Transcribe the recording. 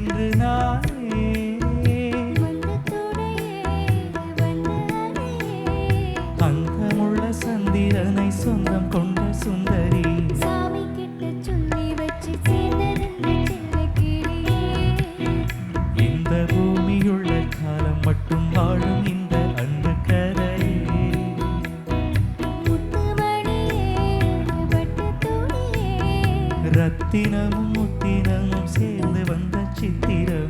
இன்று நானே. அங்கமுள்ள சந்திரனை சொந்தம் கொண்ட சுந்தரி. இந்த பூமியுள்ள காலம் மட்டும் வாழும் இந்த அன்பு ரத்தினமும் முத்தினமும் சே Chỉ.